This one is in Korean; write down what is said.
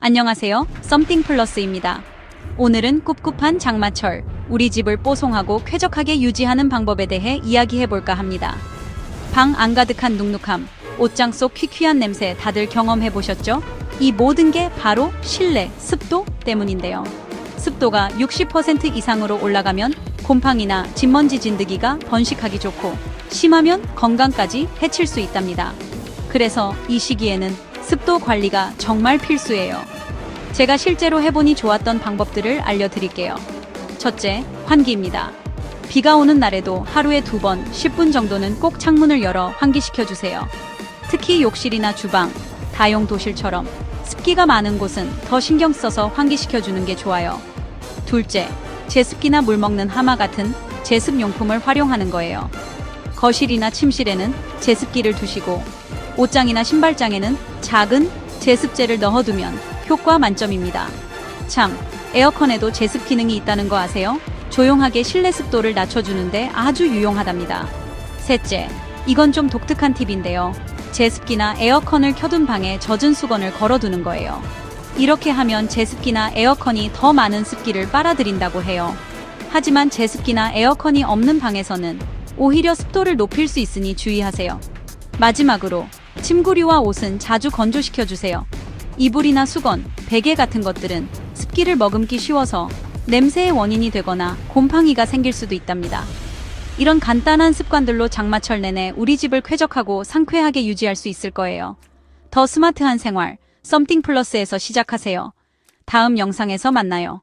안녕하세요. 썸띵 플러스입니다. 오늘은 꿉꿉한 장마철, 우리 집을 뽀송하고 쾌적하게 유지하는 방법에 대해 이야기해 볼까 합니다. 방 안 가득한 눅눅함, 옷장 속 퀴퀴한 냄새 다들 경험해 보셨죠? 이 모든 게 바로 실내, 습도 때문인데요. 습도가 60% 이상으로 올라가면 곰팡이나 진먼지 진드기가 번식하기 좋고 심하면 건강까지 해칠 수 있답니다. 그래서 이 시기에는 습도 관리가 정말 필수예요. 제가 실제로 해보니 좋았던 방법들을 알려드릴게요. 첫째, 환기입니다. 비가 오는 날에도 하루에 두 번, 10분 정도는 꼭 창문을 열어 환기시켜 주세요. 특히 욕실이나 주방, 다용 도실처럼 습기가 많은 곳은 더 신경 써서 환기시켜 주는 게 좋아요. 둘째, 제습기나 물 먹는 하마 같은 제습 용품을 활용하는 거예요. 거실이나 침실에는 제습기를 두시고 옷장이나 신발장에는 작은 제습제를 넣어두면 효과 만점입니다. 참, 에어컨에도 제습 기능이 있다는 거 아세요? 조용하게 실내 습도를 낮춰주는데 아주 유용하답니다. 셋째, 이건 좀 독특한 팁인데요. 제습기나 에어컨을 켜둔 방에 젖은 수건을 걸어두는 거예요. 이렇게 하면 제습기나 에어컨이 더 많은 습기를 빨아들인다고 해요. 하지만 제습기나 에어컨이 없는 방에서는 오히려 습도를 높일 수 있으니 주의하세요. 마지막으로 침구류와 옷은 자주 건조시켜 주세요. 이불이나 수건, 베개 같은 것들은 습기를 머금기 쉬워서 냄새의 원인이 되거나 곰팡이가 생길 수도 있답니다. 이런 간단한 습관들로 장마철 내내 우리 집을 쾌적하고 상쾌하게 유지할 수 있을 거예요. 더 스마트한 생활, 썸띵 플러스에서 시작하세요. 다음 영상에서 만나요.